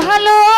ভালো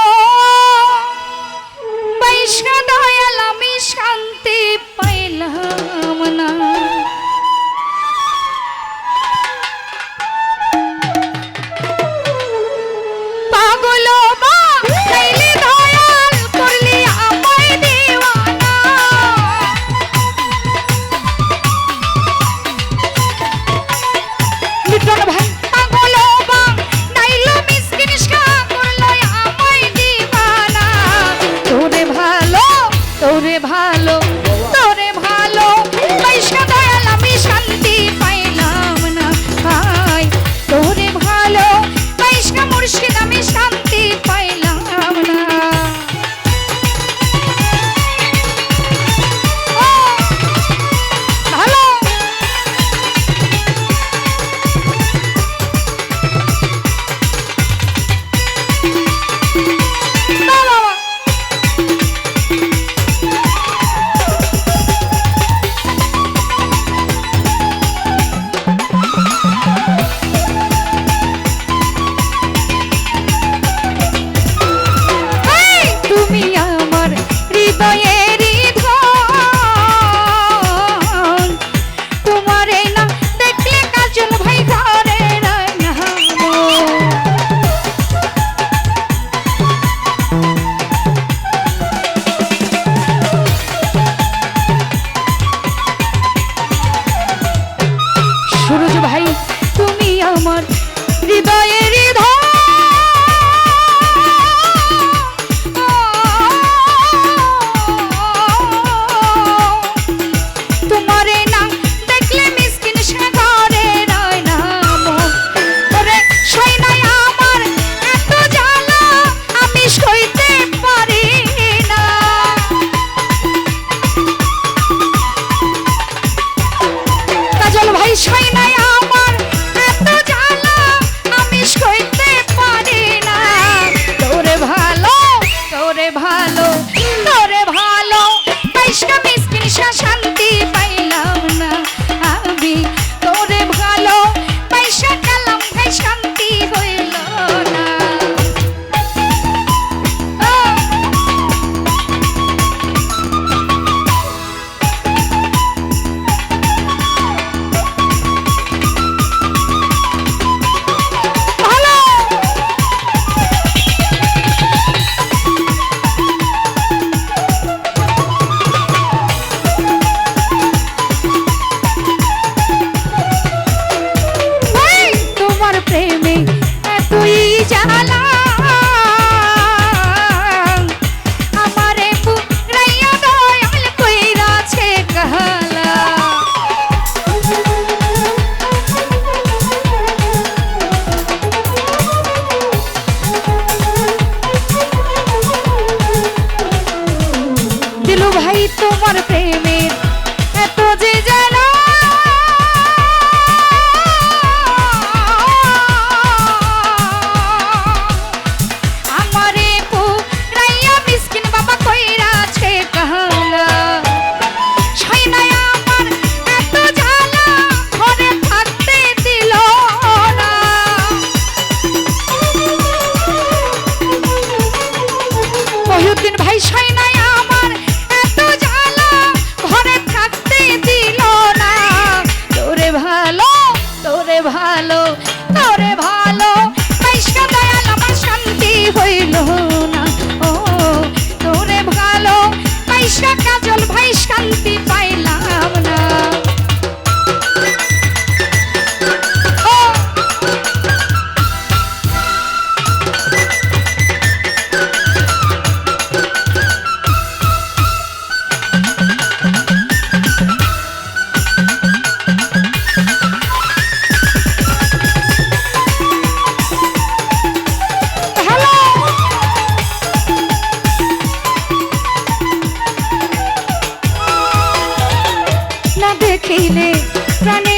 তোমার প্রেমের न देखिले प्राणे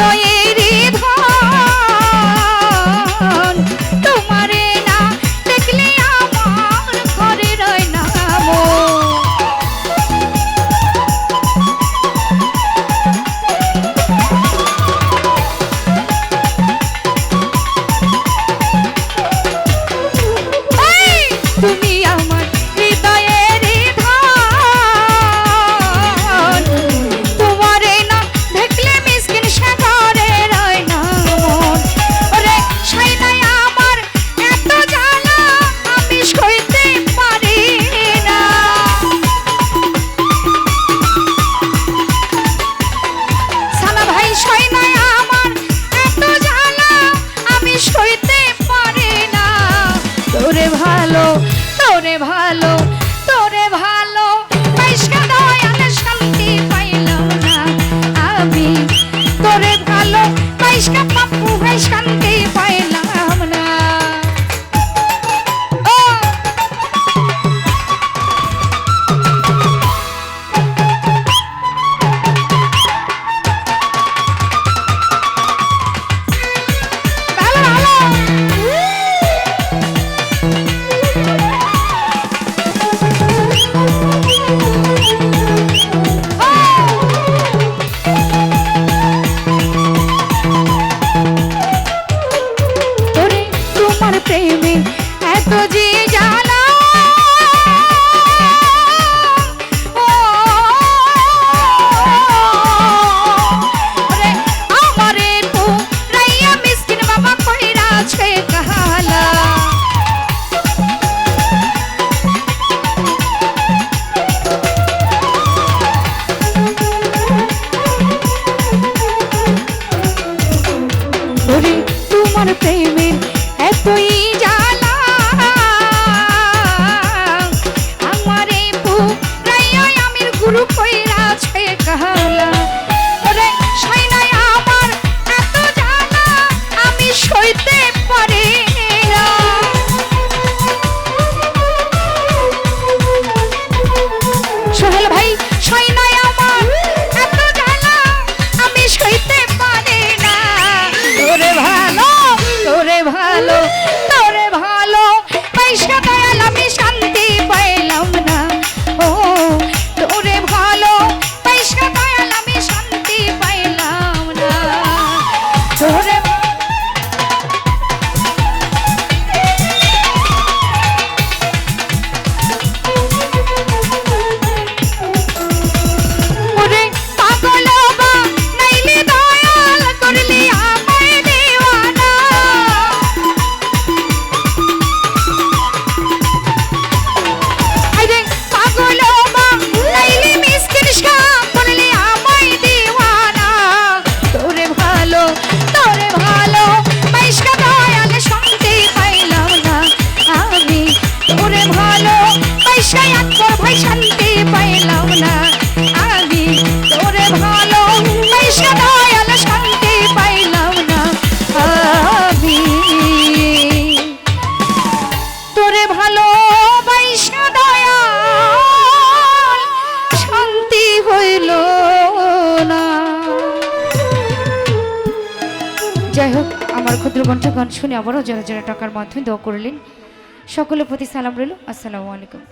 জয়ের দুর্গণ্ঠ শুনে আবারও যারা যারা টাকার মাধ্যমে দোয়া করলেন, সকলের প্রতি সালাম রইল। আসসালামু আলাইকুম।